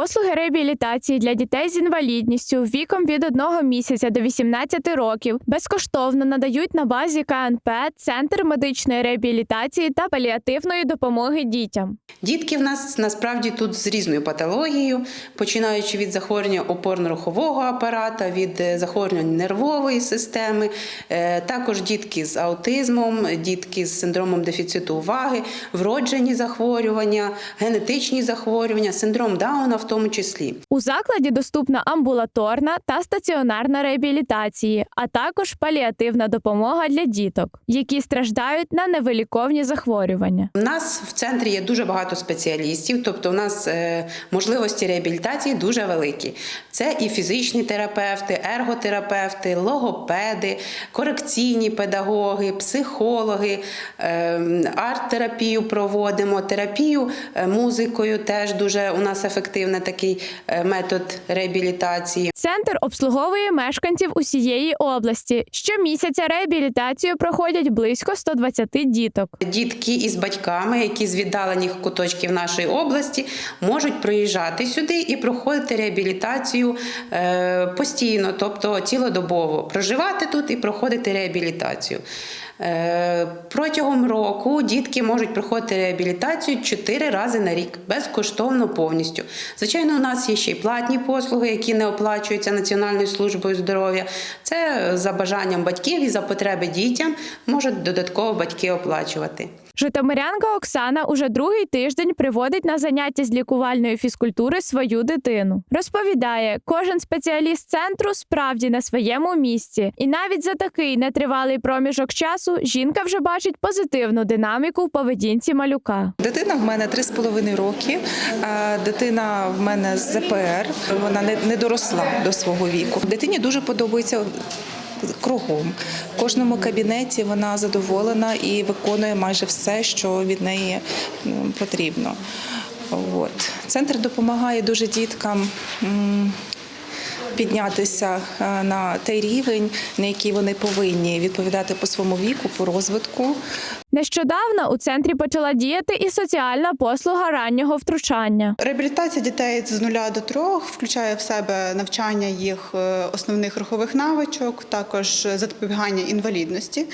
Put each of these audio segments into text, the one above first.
Послуги реабілітації для дітей з інвалідністю віком від 1 місяця до 18 років безкоштовно надають на базі КНП Центр медичної реабілітації та паліативної допомоги дітям. Дітки в нас насправді тут з різною патологією, починаючи від захворювання опорно-рухового апарата, від е, захворювань нервової системи, е, також дітки з аутизмом, дітки з синдромом дефіциту уваги, вроджені захворювання, генетичні захворювання, синдром Дауна в тому числі. У закладі доступна амбулаторна та стаціонарна реабілітації, а також паліативна допомога для діток, які страждають на невиліковні захворювання. У нас в центрі є дуже багато спеціалістів, тобто у нас е, можливості реабілітації дуже великі. Це і фізичні терапевти, ерготерапевти, логопеди, корекційні педагоги, психологи, е, арт-терапію проводимо, терапію е, музикою теж дуже у нас такий е, метод реабілітації. Центр обслуговує мешканців усієї області. Щомісяця реабілітацію проходять близько 120 діток. Дітки із батьками, які з віддалених куточків нашої області, можуть приїжджати сюди і проходити реабілітацію е, постійно, тобто цілодобово, проживати тут і проходити реабілітацію. Е, Протягом року дітки можуть проходити реабілітацію 4 рази на рік, безкоштовно повністю. Звичайно, у нас є ще й платні послуги, які не оплачуються Національною службою здоров'я. Це за бажанням батьків і за потреби дітям можуть додатково батьки оплачувати. Житомирянка Оксана уже другий тиждень приводить на заняття з лікувальної фізкультури свою дитину. Розповідає, кожен спеціаліст центру справді на своєму місці, і навіть за такий нетривалий проміжок часу жінка вже бачить позитивну динаміку в поведінці малюка. Дитина в мене 3,5 роки. Дитина в мене з ЗПР. Вона не, доросла до свого віку. Дитині дуже подобається. Кругом в кожному кабінеті вона задоволена і виконує майже все, що від неї потрібно. От. Центр допомагає дуже діткам піднятися е, на той рівень, на який вони повинні відповідати по своєму віку, по розвитку. Нещодавно у центрі почала діяти і соціальна послуга раннього втручання. Реабілітація дітей з нуля до трьох включає в себе навчання їх е, основних рухових навичок, також запобігання інвалідності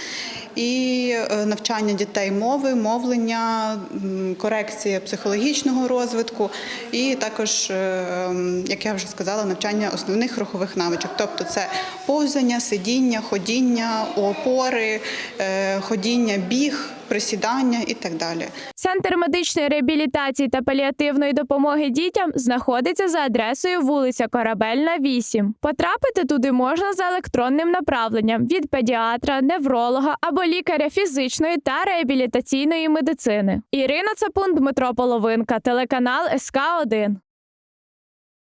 і е, навчання дітей мови, мовлення, корекція психологічного розвитку, і також, е, як я вже сказала, навчання основних рухових навичок, тобто це повзання, сидіння, ходіння, опори, ходіння, біг, присідання і так далі. Центр медичної реабілітації та паліативної допомоги дітям знаходиться за адресою вулиця Корабельна, 8. Потрапити туди можна за електронним направленням від педіатра, невролога або лікаря фізичної та реабілітаційної медицини. Ірина Цапун, Дмитро Половинка, телеканал СК 1